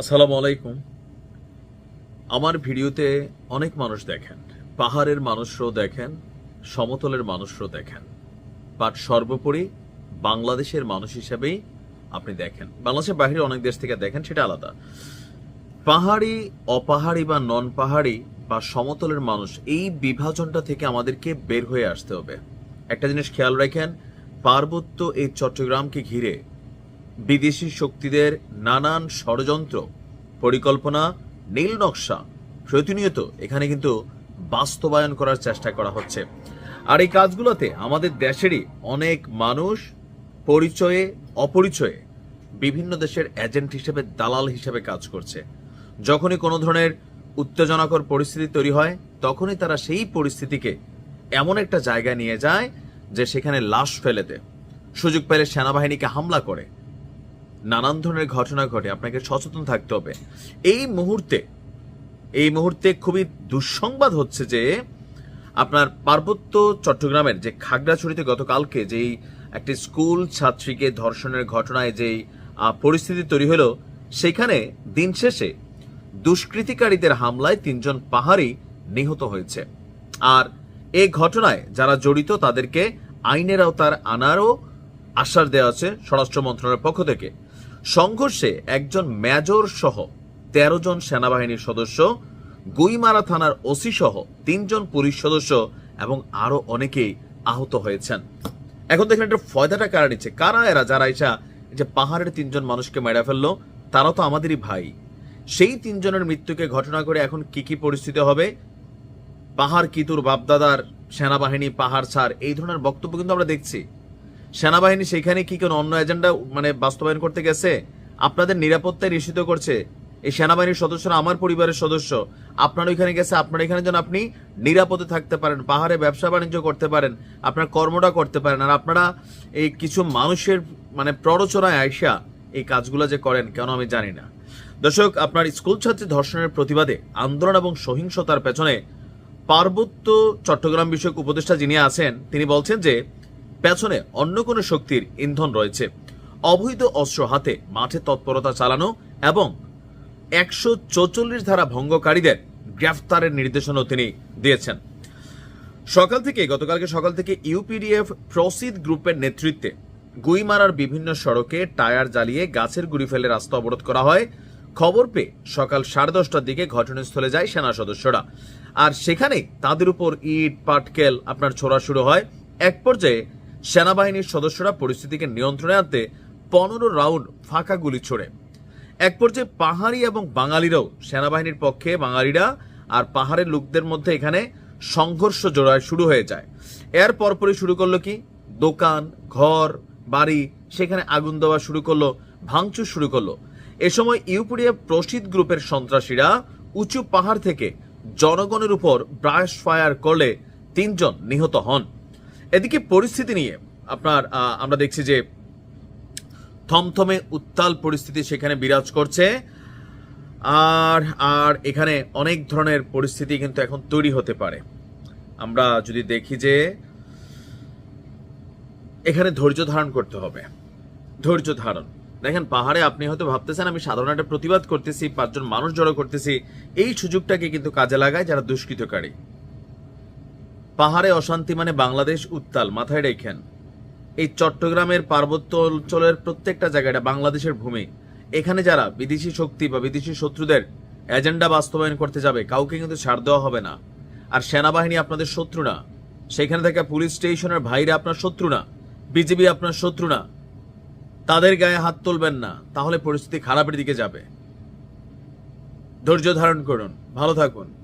আসসালামু আলাইকুম। আমার ভিডিওতে অনেক মানুষ দেখেন, পাহাড়ের মানুষরাও দেখেন, সমতলের মানুষরাও দেখেন বাট সর্বোপরি বাংলাদেশের মানুষ হিসেবেই আপনি দেখেন। বাংলাদেশের বাইরে অনেক দেশ থেকে দেখেন, সেটা আলাদা। পাহাড়ি, অপাহাড়ি বা নন পাহাড়ি বা সমতলের মানুষ, এই বিভাজনটা থেকে আমাদেরকে বের হয়ে আসতে হবে। একটা জিনিস খেয়াল রাখেন, পার্বত্য এই চট্টগ্রামকে ঘিরে বিদেশি শক্তিদের নানান ষড়যন্ত্র, পরিকল্পনা, নীল নকশা প্রতিনিয়ত এখানে কিন্তু বাস্তবায়ন করার চেষ্টা করা হচ্ছে। আর এই কাজগুলোতে আমাদের দেশেরই অনেক মানুষ পরিচয়ে, অপরিচয়ে বিভিন্ন দেশের এজেন্ট হিসেবে, দালাল হিসেবে কাজ করছে। যখনই কোনো ধরনের উত্তেজনাকর পরিস্থিতি তৈরি হয়, তখনই তারা সেই পরিস্থিতিকে এমন একটা জায়গায় নিয়ে যায় যে সেখানে লাশ ফেলে দেয়। সুযোগ পেলে সেনাবাহিনীকে হামলা করে। নানান ধরনের ঘটনা ঘটে, আপনাকে সচেতন থাকতে হবে। এই মুহূর্তে এই মুহূর্তে খুবই দুঃসংবাদ হচ্ছে যে, আপনার পার্বত্য চট্টগ্রামের যে খাগড়াছড়িতে গতকালকে যেই একটি স্কুল ছাত্রীকে ধর্ষণের ঘটনায় যেই পরিস্থিতি তৈরি হলো, সেখানে দিন শেষে দুষ্কৃতিকারীদের হামলায় তিনজন পাহাড়ি নিহত হয়েছে। আর এই ঘটনায় যারা জড়িত, তাদেরকে আইনের আওতার আনারও আশ্বাস দেওয়া আছে স্বরাষ্ট্র মন্ত্রণালয়ের পক্ষ থেকে। সংঘর্ষে একজন মেজর সহ তেরো জন সেনাবাহিনীর সদস্য, গুইমারা থানার ওসি সহ তিনজন পুলিশ সদস্য এবং আরও অনেকেই আহত হয়েছেন। এখন দেখেন একটা ফয়দাটা কারা নিচ্ছে? কারা এরা? যারা এসা যে পাহাড়ের তিনজন মানুষকে মেরে ফেলল, তারা তো আমাদেরই ভাই। সেই তিনজনের মৃত্যুকে ঘটনা করে এখন কি কি পরিস্থিতি হবে? পাহাড় কিতুর বাপদাদার সেনাবাহিনী পাহাড় ছাড়, এই ধরনের বক্তব্য কিন্তু আমরা দেখছি। সেনাবাহিনী সেখানে কি কোনো অন্য এজেন্ডা মানে বাস্তবায়ন করতে গেছে? আপনাদের নিরাপত্তায় নিশ্চিত করছে। এই সেনাবাহিনীর সদস্যরা আমার পরিবারের সদস্য। আপনার ওইখানে গেছে, আপনার এখানে যেন আপনি নিরাপদে থাকতে পারেন, পাহাড়ে ব্যবসা বাণিজ্য করতে পারেন, আপনার কর্মটা করতে পারেন। আর আপনারা এই কিছু মানুষের মানে প্ররোচনায় আইসা এই কাজগুলো যে করেন, কেন আমি জানি না। দর্শক, আপনার স্কুল ছাত্রী ধর্ষণের প্রতিবাদে আন্দোলন এবং সহিংসতার পেছনে পার্বত্য চট্টগ্রাম বিষয়ক উপদেষ্টা যিনি আছেন, তিনি বলছেন যে পেছনে অন্য কোনো শক্তির ইন্ধন রয়েছে। অবৈধ অস্ত্র হাতে মাঠে তৎপরতা চালানো এবং একশো চৌচল্লিশ ধারা ভঙ্গকারীদের গ্রেফতারের নির্দেশনাও তিনি দিয়েছেন। সকাল থেকে, গতকালকে সকাল থেকে ইউপিডিএফ প্রসিদ গ্রুপের নেতৃত্বে গুইমারার বিভিন্ন সড়কে টায়ার জ্বালিয়ে গাছের গুড়ি ফেলে রাস্তা অবরোধ করা হয়। খবর পেয়ে সকাল সাড়ে দশটার দিকে ঘটনাস্থলে যায় সেনা সদস্যরা। আর সেখানে তাদের উপর ইট, পাটকেল আপনার ছোড়া শুরু হয়। এক পর্যায়ে সেনাবাহিনীর সদস্যরা পরিস্থিতিকে নিয়ন্ত্রণে আনতে পনেরো রাউন্ড ফাঁকা গুলি ছোড়ে। এক পর্যায়ে পাহাড়ি এবং বাঙালিরাও সেনাবাহিনীর পক্ষে বাঙালিরা আর পাহাড়ের লোকদের মধ্যে এখানে সংঘর্ষ জোড়ায় শুরু হয়ে যায়। এর পরপরই শুরু করল কি? দোকান, ঘর, বাড়ি, সেখানে আগুন দেওয়া শুরু করল, ভাঙচুর শুরু করল। এ সময় ইউপিডিএফ প্রসিদ গ্রুপের সন্ত্রাসীরা উঁচু পাহাড় থেকে জনগণের উপর ব্রাশ ফায়ার করলে তিনজন নিহত হন। এদিকে পরিস্থিতি নিয়ে আপনার আমরা দেখছি যে থমথমে উত্তাল পরিস্থিতি সেখানে বিরাজ করছে। আর আর এখানে অনেক ধরনের পরিস্থিতি কিন্তু এখন তৈরি হতে পারে। আমরা যদি দেখি যে এখানে ধৈর্য ধারণ করতে হবে। ধৈর্য ধারণ। দেখেন, পাহাড়ে আপনি হয়তো ভাবতেছেন, আমি সাধারণ একটা প্রতিবাদ করতেছি, পাঁচজন মানুষ জড়ো করতেছি। এই সুযোগটাকে কিন্তু কাজে লাগায় যারা দুষ্কৃতকারী। পাহাড়ে অশান্তি মানে বাংলাদেশ উত্তাল, মাথায় রেখেন। এই চট্টগ্রামের পার্বত্য অঞ্চলের প্রত্যেকটা জায়গাটা বাংলাদেশের ভূমি। এখানে যারা বিদেশি শক্তি বা বিদেশি শত্রুদের এজেন্ডা বাস্তবায়ন করতে যাবে, কাউকে কিন্তু ছাড় দেওয়া হবে না। আর সেনাবাহিনী আপনাদের শত্রু না। সেখানে থাকা পুলিশ স্টেশনের ভাইরা আপনার শত্রু না। বিজেপি আপনার শত্রু না। তাদের গায়ে হাত তুলবেন না, তাহলে পরিস্থিতি খারাপের দিকে যাবে। ধৈর্য ধারণ করুন। ভালো থাকুন।